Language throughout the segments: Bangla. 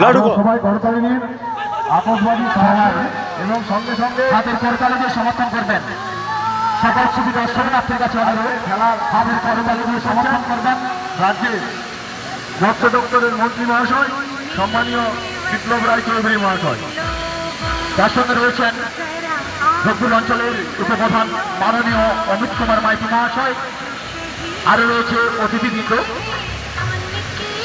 সবাই করতালি দিন আতঙ্কবাদী এবং সঙ্গে সঙ্গে হাতের করতালি সমর্থন করবেন। সকল সুবি দর্শকনাথের কাছে অনুরোধ। খেলার হাতের করতালি সমর্থন করবেন। রাজ্যে মৎস্য দপ্তরের মন্ত্রী মহাশয়, সম্মানীয় বিপ্লব রায় চৌধুরী মহাশয়। তার সঙ্গে রয়েছেন দক্ষিণ অঞ্চলের উপপ্রধান মাননীয় অমিত কুমার মাইতি মহাশয়। আরও রয়েছে অতিথিবৃন্দ।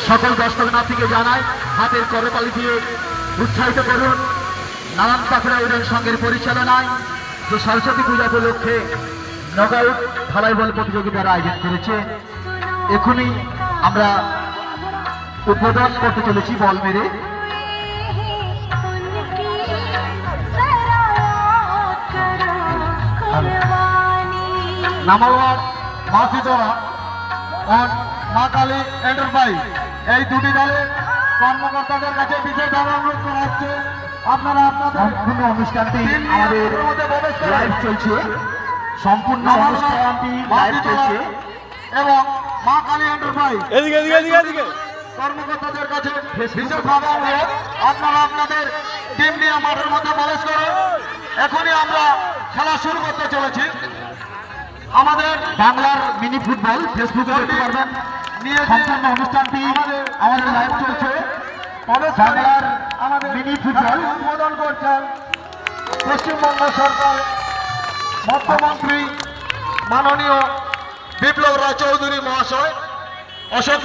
সকল দর্শকনাথীকে জানায় হাতের করতালি দিয়ে উৎসাহিত করুন। নানান পাখরা উড়ান সঙ্গের পরিচালনায় যে সরস্বতী পূজা উপলক্ষে নগাউট থালাই বল প্রতিযোগিতার আয়োজন করেছে, এখনই আমরা উদ্বোধন করতে চলেছি বল মেরে। নামালওয়ার মাসিদরা ও মা কালী এন্টারপ্রাইজ এই দুটি দলের কর্মকর্তাদের কাছে বিশেষ অনুরোধ করা হচ্ছে আপনারা আপনাদের সম্পূর্ণ অনুষ্ঠানটি আমাদের লাইভ চলছে। সম্পূর্ণ অনুষ্ঠানটি লাইভ চলছে। এবং মা কালী এন্টারপ্রাইজ এদিকে এদিকে এদিকে এদিকে। কর্মকর্তাদের কাছে বিশেষভাবে অনুরোধ আপনারা আপনাদের টিম নিয়ে মাঠের মধ্যে প্রবেশ করুন এখনই আমরা খেলা শুরু করতে চলেছি। আমাদের বাংলার মিনি ফুটবল ফেসবুকে দেখতে পারবেন। সম্পূর্ণ অনুষ্ঠানটি আমাদের লাইভ চলছে? বাংলার আমাদের মিনি ফুটবল উদ্বোধন করছেন পশ্চিমবঙ্গ সরকার। মুখ্যমন্ত্রী মাননীয় বিপ্লব রায় চৌধুরী মহাশয় অশোক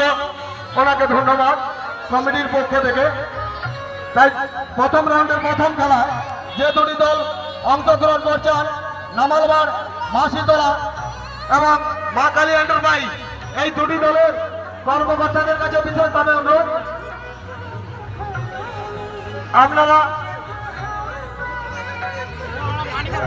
ওনাকে ধন্যবাদ কমিটির পক্ষ থেকে। তাই প্রথম রাউন্ডের প্রথম খেলায় যে দুটি দল অংশগ্রহণ করছেন নামালবার মাসিতলা এবং মা কালী এন্টারপ্রাইজ এই দুটি দলের কর্মকর্তাদের কাছে বিশেষভাবে অনুরোধ। আপনারা